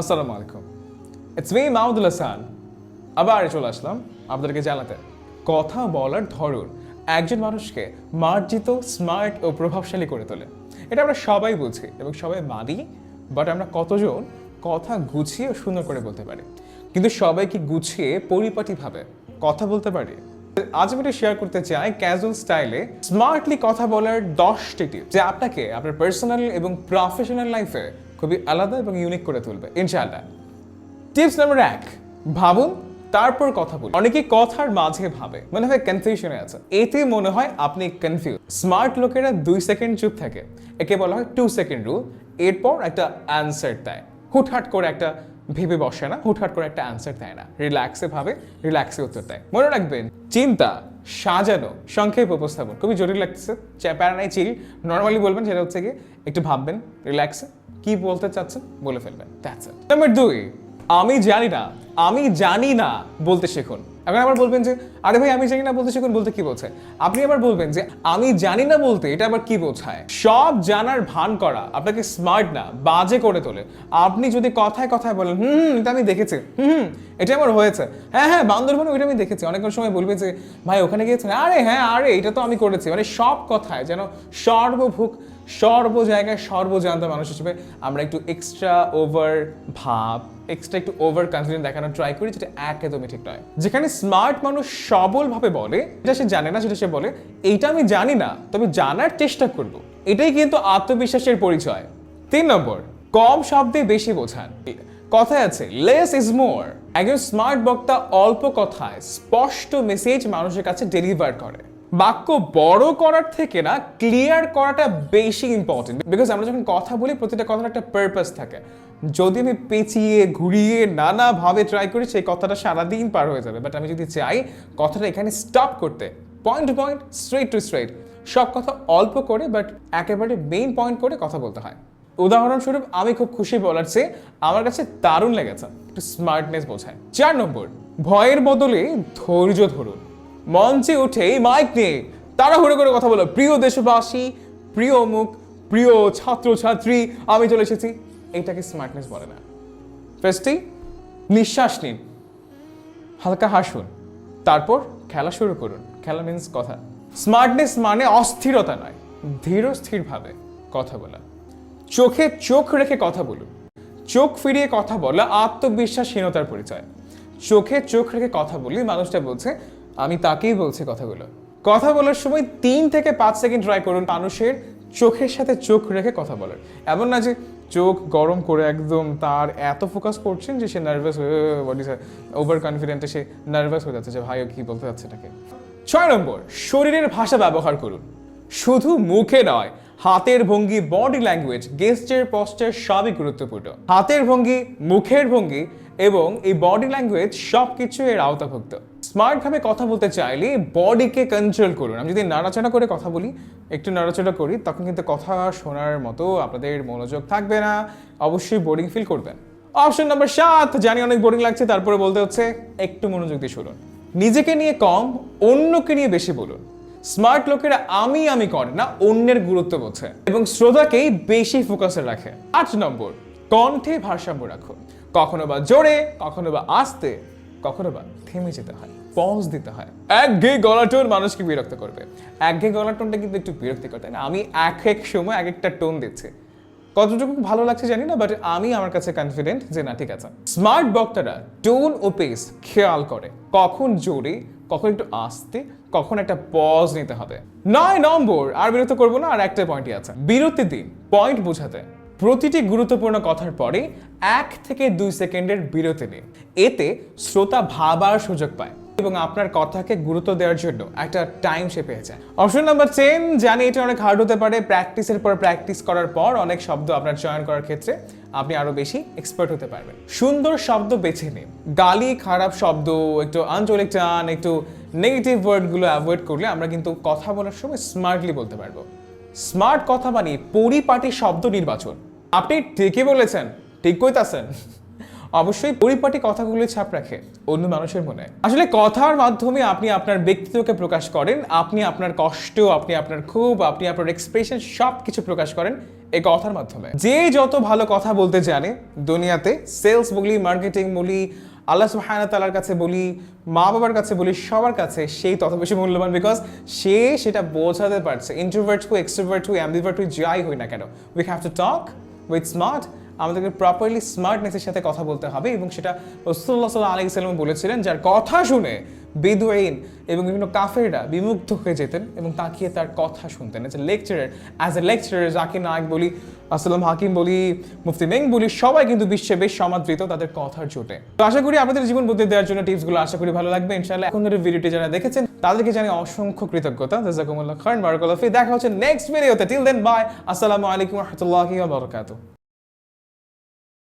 আসসালামু আলাইকুম। It's me Mahmudul Hasan আবার চলে আসলাম আপনাদেরকে জানাতে। কথা বলার ধরন একজন মানুষকে মার্জিত স্মার্ট ও প্রভাবশালী করে তোলে। এটা আমরা সবাই বুঝি এবং সবাই মানি বাট আমরা কতজন কথা গুছিয়ে সুন্দর করে বলতে পারি। কিন্তু সবাই কি গুছিয়ে পরিপাটিভাবে কথা বলতে পারি। আজ আমি এটা শেয়ার করতে চাই ক্যাজুয়াল স্টাইলে স্মার্টলি কথা বলার দশটি টিপ যে আপনাকে আপনার পার্সোনাল এবং প্রফেশনাল লাইফে খুবই আলাদা এবং ইউনিক করে তুলবে, ইনশাআল্লাহ। টিপস নাম্বার এক, ভাবুন, তারপর কথা বলুন। অনেকে কথার মাঝে ভাবে, মনে হয় কনফিউশনে আছে। এতে মনে হয় আপনি কনফিউজ স্মার্ট লোকেরা দুই সেকেন্ড চুপ থাকে। একে বলা হয় টু সেকেন্ড রুল এরপর একটা অ্যান্সার দেয়। হুটহাট করে একটা ভেবে বসে না, হুটহাট করে একটা অ্যান্সার দেয় না। রিল্যাক্সে ভাবে রিল্যাক্সে উত্তর দেয়। মনে রাখবেন, চিন্তা, সাজানো, সংক্ষেপ উপস্থাপন। খুবই জরুরি লাগতেছে। প্যারা চিল নর্মালি বলবেন, সেটা হচ্ছে গিয়ে একটু ভাববেন রিল্যাক্সে কি বলতে চাচ্ছেন? বলে ফেলবেন। দ্যাটস ইট নাম্বার দুই আমি জানি না আমি জানি না বলতে শিখুন। এখন আবার বলবেন যে আরে ভাই আমি জানি না বলতে শিখুন বলতে কি বলছে আপনি আবার বলবেন যে আমি জানি না বলতে এটা আবার কি বোঝায়? সব জানার ভান করা আপনাকে স্মার্ট না বাজে করে তোলে। আপনি যদি কথায় কথায় বলেন হুম এটা আমি দেখেছি হুম হুম, এটা আমার হয়েছে। হ্যাঁ হ্যাঁ বান্দরবনে ওইটা আমি দেখেছি। অনেক সময় বলবে যে ভাই ওখানে গিয়েছেন? আরে হ্যাঁ আরে এটা তো আমি করেছি। মানে সব কথায় যেন সর্বভুক সর্ব জায়গায় সর্বজান্ত মানুষ হিসেবে আমরা একটু এক্সট্রা ওভার ভাব এক্সট্রা একটু ওভার কনফিডেন্ট দেখানোর ট্রাই করি যেটা একদমই ঠিক নয়। যেখানে স্মার্ট মানুষ সবলভাবে বলে, যেটা সে জানে না, সেটা সে বলে, এইটা আমি জানি না, তবে জানার চেষ্টা করব। এটাই কিন্তু আত্মবিশ্বাসের পরিচয়। তিন নম্বর, কম শব্দে বেশি বোঝান। কথায় আছে লেস ইজ মোর একজন স্মার্ট বক্তা অল্প কথায় স্পষ্ট মেসেজ মানুষের কাছে ডেলিভার করে। বাক্য বড় করার থেকে না ক্লিয়ার করাটা বেশি ইম্পর্টেন্ট বিকজ আমরা যখন কথা বলি, প্রতিটা কথার একটা পারপাস থাকে। যদি আমি পেঁচিয়ে, ঘুরিয়ে নানাভাবে ট্রাই করি, সেই কথাটা সারাদিন পার হয়ে যাবে। বাট আমি যদি চাই কথাটা এখানে স্টপ করতে point to point straight to straight সব কথা অল্প করে বাট একেবারে মেইন পয়েন্ট করে কথা বলতে হয়। উদাহরণস্বরূপ, আমি খুব খুশি বলার চেয়ে আমার কাছে দারুণ লেগেছে। একটু স্মার্টনেস বোঝায়। চার নম্বর, ভয়ের বদলে ধৈর্য ধরুন। মঞ্চে উঠেই মাইক নিয়ে তাড়াহুড়ো করে কথা বলো, প্রিয় দেশবাসী, প্রিয় অমুক প্রিয় ছাত্রছাত্রী, আমি চলে এসেছি। এটাকে স্মার্টনেস বলে না। ফার্স্টেই নিঃশ্বাস নিন, হালকা হাসুন, তারপর খেলা শুরু করুন। খেলা মিন্স কথা। স্মার্টনেস মানে অস্থিরতা নয়, ধীর স্থিরভাবে কথা বলা। চোখে চোখ রেখে কথা বলুন। চোখ ফিরিয়ে কথা বলা আত্মবিশ্বাসহীনতার পরিচয়। চোখে চোখ রেখে কথা বলি, মানুষটা বলছে আমি তাকেই বলছি কথাগুলো। কথা বলার সময় তিন থেকে পাঁচ সেকেন্ড ট্রাই করুন মানুষের চোখের সাথে চোখ রেখে কথা বলার। এমন না যে চোখ গরম করে একদম তার এত ফোকাস করছেন যে সে নার্ভাস হয়ে ওভার কনফিডেন্টে সে নার্ভাস হয়ে যাচ্ছে যে, ভাই, ও কি বলতে যাচ্ছে এটাকে? ছয় নম্বর, শরীরের ভাষা ব্যবহার করুন। শুধু মুখে নয়, হাতের ভঙ্গি বডি ল্যাঙ্গুয়েজ গেস্টের পশ্চার সবই গুরুত্বপূর্ণ। হাতের ভঙ্গি, মুখের ভঙ্গি এবং এই বডি ল্যাঙ্গুয়েজ সব কিছু এর আওতাভুক্ত। স্মার্ট ভাবে কথা বলতে চাইলে বডিকে কন্ট্রোল করুন। আমি যদি নাড়াচাড়া করে কথা বলি, একটু নাড়াচাড়া করি, তখন কিন্তু কথা শোনার মতো আপনাদের মনোযোগ থাকবে না। অবশ্যই বোরিং ফিল করবেন। অপশন নাম্বার সাত, জানি অনেক বোরিং লাগছে, তারপরে বলতে হচ্ছে, একটু মনোযোগ দিয়ে শুনুন। নিজেকে নিয়ে কম, অন্যকে নিয়ে বেশি বলুন। স্মার্ট লোকেরা আমি আমি করে না, অন্যের গুরুত্ব বোঝে। এবং শ্রোতাকেই বেশি ফোকাসে রাখে। আট নম্বর, কণ্ঠে ভারসাম্য রাখুন। কখনো বা জোরে, কখনো বা আস্তে কখনো বা থেমে যেতে হয় পজ দিতে হয়। একঘেয়ে গলা টোন মানুষকে বিরক্ত করবে। একঘেয়ে গলা টোনটা কিন্তু একটু বিরক্তিকর, তাই না? আমি এক এক সময় এক একটা টোন দিচ্ছি। কতটুকু ভালো লাগছে জানি না বাট আমি আমার কাছে কনফিডেন্ট যে না, ঠিক আছে। স্মার্ট বক্তারা টোন ও পেস খেয়াল করে। কখন জোরে, কখন একটু আস্তে, কখন একটা পজ নিতে হবে। নয় নম্বর, আর বিরক্ত করব না, আর একটা পয়েন্টই আছে। বিরতি দিন পয়েন্ট বোঝাতে। প্রতিটি গুরুত্বপূর্ণ কথার পরে এক থেকে দুই সেকেন্ডের বিরতি নিন। এতে শ্রোতা ভাবার সুযোগ পায় এবং আপনার কথাকে গুরুত্ব দেওয়ার জন্য একটা টাইম সে পেয়ে যায়। অপশন নাম্বার টেন জানি এটা অনেক হার্ড হতে পারে। প্র্যাকটিসের পর প্র্যাকটিস করার পর অনেক শব্দ আপনার চয়ন করার ক্ষেত্রে আপনি আরও বেশি এক্সপার্ট হতে পারবেন। সুন্দর শব্দ বেছে নিন। গালি, খারাপ শব্দ, একটু আঞ্চলিক টান, একটু নেগেটিভ ওয়ার্ডগুলো অ্যাভয়েড করলে আমরা কিন্তু কথা বলার সময় স্মার্টলি বলতে পারব। স্মার্ট কথা মানে পরিপাটি শব্দ নির্বাচন। আপনি ঠিকই বলেছেন, ঠিক কইতাছেন। অবশ্যই পরিপাটি কথাগুলি ছাপ রাখে অন্য মানুষের মনে। আসলে কথার মাধ্যমে আপনি আপনার ব্যক্তিত্বকে প্রকাশ করেন, আপনি আপনার কষ্ট, আপনি আপনার ক্ষোভ, আপনি আপনার এক্সপ্রেশন সব কিছু প্রকাশ করেন এই কথার মাধ্যমে। যে যত ভালো কথা বলতে জানে দুনিয়াতে সেলস বলি মার্কেটিং বলি, আল্লাহ সুবহানাহু তাআলার কাছে বলি, মা বাবার কাছে বলি, সবার কাছে সেই তত বেশি মূল্যবান বিকজ সে সেটা বোঝাতে পারছে। ইন্ট্রোভার্ট হু এক্সট্রোভার্ট হু অ্যাম্বিভার্ট হু যাই হই না কেন we have to talk with smart আমাদেরকে প্রপারলি স্মার্টনেসের সাথে কথা বলতে হবে এবং সেটা রসুল্লাহ সাল্লাহ আলি সাল্লাম বলেছিলেন, যার কথা শুনে বেদুইন এবং বিভিন্ন কাফেররা বিমুগ্ধ হয়ে যেতেন এবং তাকিয়ে তার কথা শুনতেন। As a lecturer as a lecturer Zakir Naik বলি, আসলাম হাকিম বলি, মুফতি মেং বলি, সবাই কিন্তু বিশ্বে বেশ সমাদৃত তাদের কথার জোটে। তো আশা করি আপনাদের জীবন বদলে দেওয়ার জন্য টিপসগুলো আশা করি ভালো লাগবে। ইনশাআল্লাহ এখন ধরে ভিডিওটি যারা দেখেছেন, তাদেরকে জানি অসংখ্য কৃতজ্ঞতা। জাজাকুমুল্লাহ খান বারাকাল্লাহ দেখা হচ্ছে নেক্সট ভিডিওতে টিল দেন বাই আসসালামু আলাইকুম রহমতুল্লাহি ওয়া বারাকাতুহু।